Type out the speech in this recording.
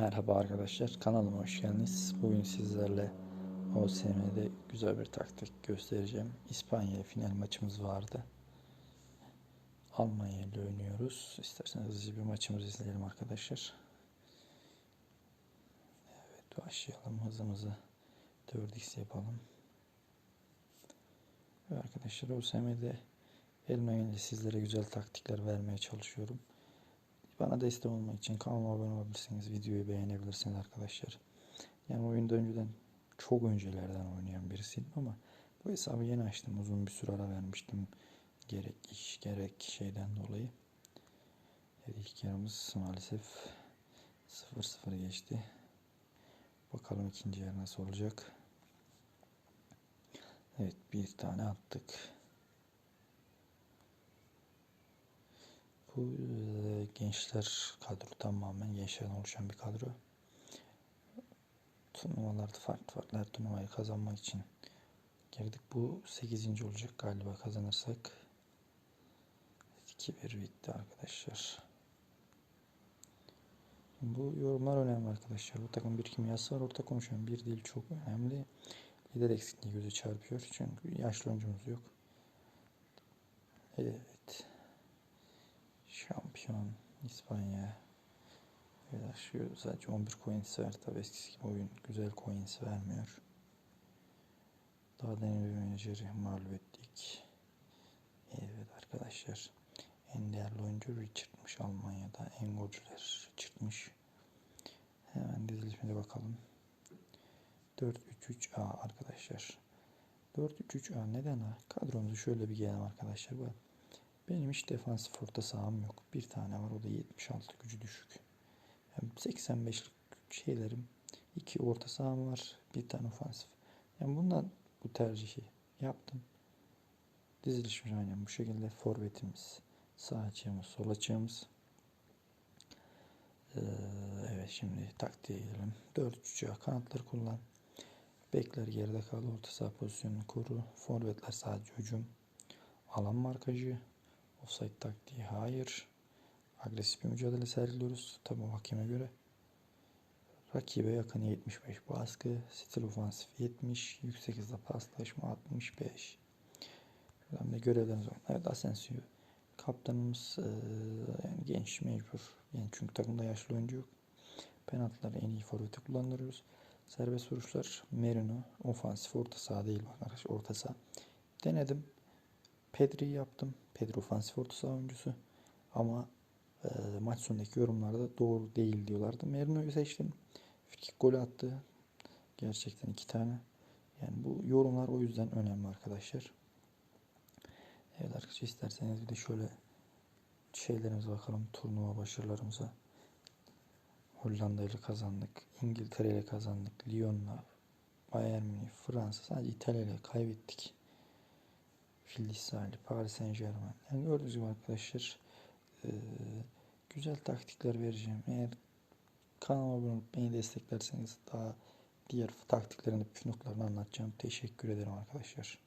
Merhaba arkadaşlar, kanalıma hoş geldiniz. Bugün sizlerle OSM'de güzel bir taktik göstereceğim. İspanya final maçımız vardı. Almanya ile oynuyoruz. İsterseniz hızlıca bir maçımızı izleyelim arkadaşlar. Evet başlayalım hızımızı 4x yapalım. Ve arkadaşlar OSM'de elimden gelince sizlere güzel taktikler vermeye çalışıyorum. Bana destek olmak için kanalıma abone olabilirsiniz. Videoyu beğenebilirsiniz arkadaşlar. Yani oyunda önceden çok öncelerden oynayan birisiydim ama bu hesabı yeni açtım. Uzun bir süre ara vermiştim. Gerek iş gerek şeyden dolayı. Evet, ilk yarımız maalesef 0-0 geçti. Bakalım ikinci yarı nasıl olacak. Evet bir tane attık. Bu gençler kadro tamamen gençlerden oluşan bir kadro. Turnuvalarda farklı farklı her turnuvayı kazanmak için girdik. Bu 8. olacak galiba kazanırsak. 2-1 bitti arkadaşlar. Bu yorumlar önemli arkadaşlar. Bu takım bir kimyası var. Orta konuşuyorum. Bir değil çok önemli. Lider eksikliği göze çarpıyor. Çünkü yaşlı oyuncumuz yok. Evet. Şampiyon İspanya. Evet, şu sadece 11 coins ver. Tabi eskisi gibi oyun güzel coins vermiyor. Daha bir menajeri mağlup ettik. Evet arkadaşlar. En değerli oyuncu Richard'mış Almanya'da. En golcüler Richard'mış. Hemen dizilişine bakalım. 4-3-3-A arkadaşlar. 4-3-3-A neden A? Kadromuzu şöyle bir gelelim arkadaşlar. Bak. Benim hiç defansif orta saham yok. Bir tane var o da 76 gücü düşük. Yani 85'lik şeylerim. iki orta saham var. Bir tane ofansif. Yani bundan bu tercihi yaptım. Dizilişimiz aynen bu şekilde. Forvetimiz, sağ açığımız, sol açığımız. Ee, evet şimdi taktiğe gelelim. 4-3'e kanatları kullan. Bekler geride kaldı. Orta saha pozisyonunu koru. Forvetler sadece hücum. Alan markajı. Offside taktiği hayır. Agresif bir mücadele sergiliyoruz. Tabi hakeme göre. Rakibe yakın 75 baskı. Stil ofansif 70. Yüksek hızda paslaşma 65. Şuradan da görevlerimiz var. Evet Asensio. Kaptanımız e, yani genç mecbur. Yani çünkü takımda yaşlı oyuncu yok. Penaltıları en iyi forveti kullanıyoruz. Serbest vuruşlar Merino. Ofansif orta saha değil bak orta saha. Denedim. Pedri'yi yaptım. Pedri ofansif orta saha oyuncusu. Ama e, maç sonundaki yorumlarda doğru değil diyorlardı. Merino'yu seçtim. Frikik golü attı. Gerçekten iki tane. Yani bu yorumlar o yüzden önemli arkadaşlar. Evet arkadaşlar isterseniz bir de şöyle şeylerimize bakalım. Turnuva başarılarımıza. Hollanda ile kazandık. İngiltere ile kazandık. Lyon'la Bayern Münih, Fransa sadece İtalya ile kaybettik. Filisali, Paris Saint Germain. Yani gördüğünüz gibi arkadaşlar e, güzel taktikler vereceğim. Eğer kanalıma abone olup beni desteklerseniz daha diğer taktiklerin de püf noktalarını anlatacağım. Teşekkür ederim arkadaşlar.